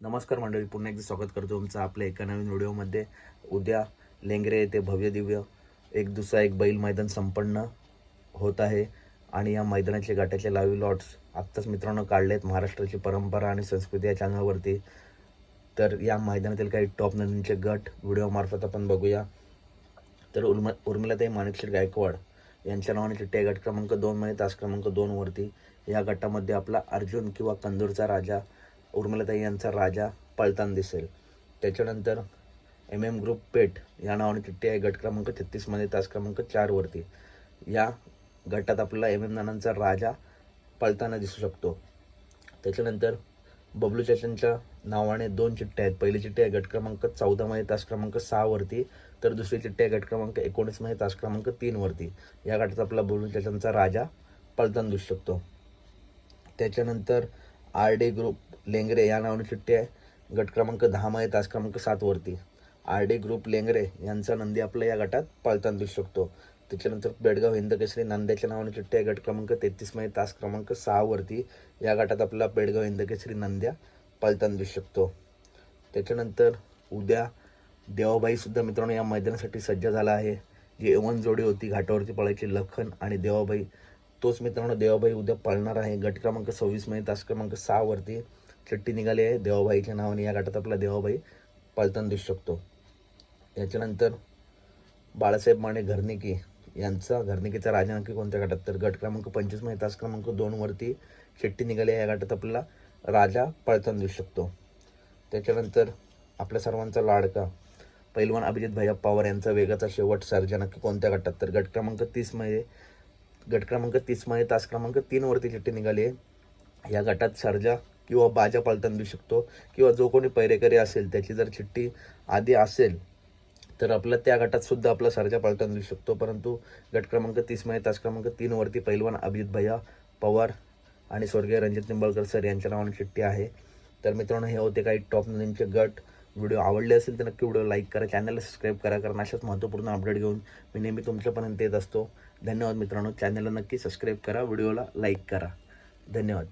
नमस्कार मंडळी पुन्हा एकदा स्वागत करतो तुमचं आपल्या एका नवीन व्हिडिओमध्ये. उद्या लेंगरे येथे भव्य दिव्य एक दुसरा एक बैल मैदान संपन्न होत आहे. आणि या मैदानाचे गटाचे लाईव्ह लॉट्स आत्ताच मित्रांनो काढले आहेत महाराष्ट्राची परंपरा आणि संस्कृती या चॅनलवरती. तर या मैदानातील काही टॉप नदींचे गट व्हिडिओमार्फत आपण बघूया. तर उर्म उर्मिलाताई माणिकशेठ गायकवाड यांच्या नावाने चिठ्ठी गट क्रमांक दोनमध्ये तास क्रमांक दोनवरती या गटामध्ये आपला अर्जुन किंवा कंदूरचा राजा उर्मिलाताई यांचा राजा पळताना दिसेल. त्याच्यानंतर एम एम ग्रुप पेठ या नावाने चिठ्ठी आहे. गट क्रमांक छत्तीसमध्ये तास क्रमांक चारवरती या गटात आपल्याला एम एम नानांचा राजा पळताना दिसू शकतो. त्याच्यानंतर बबलू चाचांच्या नावाने दोन चिठ्ठ्या आहेत. पहिली चिठ्ठी आहे गट क्रमांक चौदामध्ये तास क्रमांक सहावरती तर दुसरी चिठ्ठी आहे गट क्रमांक एकोणीसमध्ये तास क्रमांक तीनवरती या गटात आपला बबलू चाचांचा राजा पळताना दिसू शकतो. त्याच्यानंतर आर डी ग्रुप लेंगरे या नावाने चिठ्ठी आहे. गट क्रमांक दहामध्ये तास क्रमांक सातवरती आर डी ग्रुप लेंगरे यांचा नंदी आपल्या या गटात पळताना दिसू शकतो. त्याच्यानंतर बेडगाव हिंदकेसरी नंद्याच्या नांद्याच्या नावाने चिठ्ठी आहे. गट क्रमांक तेहतीसमध्ये तास क्रमांक सहावरती या गटात आपला बेडगाव हिंदकेसरी नंद्या नांद्या पळताना दिसू शकतो. त्याच्यानंतर उद्या देवाबाईसुद्धा मित्रांनो या मैदानासाठी सज्ज झाला आहे. जी एवन जोडी होती घाटावरती पळायची लखन आणि देवाबाई तोच मित्रांनो देवाबाई उद्या पळणार आहे. गट क्रमांक सव्वीसमध्ये तास क्रमांक सहावरती चट्टी निघाली आहे. देवाबाईच्या नावाने या गटात आपला देवाबाई पळताना दिसू शकतो. याच्यानंतर बाळासाहेब माने घरनिकी यांचा घरनिकीचा राजा नक्की कोणत्या गटात? तर गट क्रमांक पंचवीसमध्ये तास क्रमांक दोनवरती शेट्टी निघाली आहे. या गटात आपल्याला राजा पळताना दिसू शकतो. त्याच्यानंतर आपल्या सर्वांचा लाडका पैलवान अभिजित भैया पवार यांचा वेगाचा शेवट सर्जा नक्की कोणत्या गटात? तर गट क्रमांक तीसमध्ये गट क्रमांक तीसमध्ये तास क्रमांक तीनवरती चिठ्ठी निघाली आहे. या गटात सर्जा किंवा बाजा पळताना देऊ शकतो किंवा जो कोणी पैरेकरी असेल त्याची जर चिठ्ठी आधी असेल तर आपलं त्या गटात सुद्धा आपला सर्जा पळताना देऊ शकतो. परंतु गट क्रमांक तीसमध्ये तास क्रमांक तीनवरती पैलवान अभिजित भैया पवार आणि स्वर्गीय रणजित निंबाळकर सर यांच्या नावाने चिठ्ठी आहे. तर मित्रांनो हे होते काही टॉप नेमचे गट. व्हिडिओ आवडले असेल तर नक्की व्हिडिओ लाईक करा चॅनलला सबस्क्राईब करा कारण अशाच महत्त्वपूर्ण अपडेट घेऊन मी नेहमी तुमच्यापर्यंत येत असतो. धन्यवाद मित्रांनो. चॅनलला नक्की सबस्क्राईब करा. व्हिडिओला लाईक करा. धन्यवाद.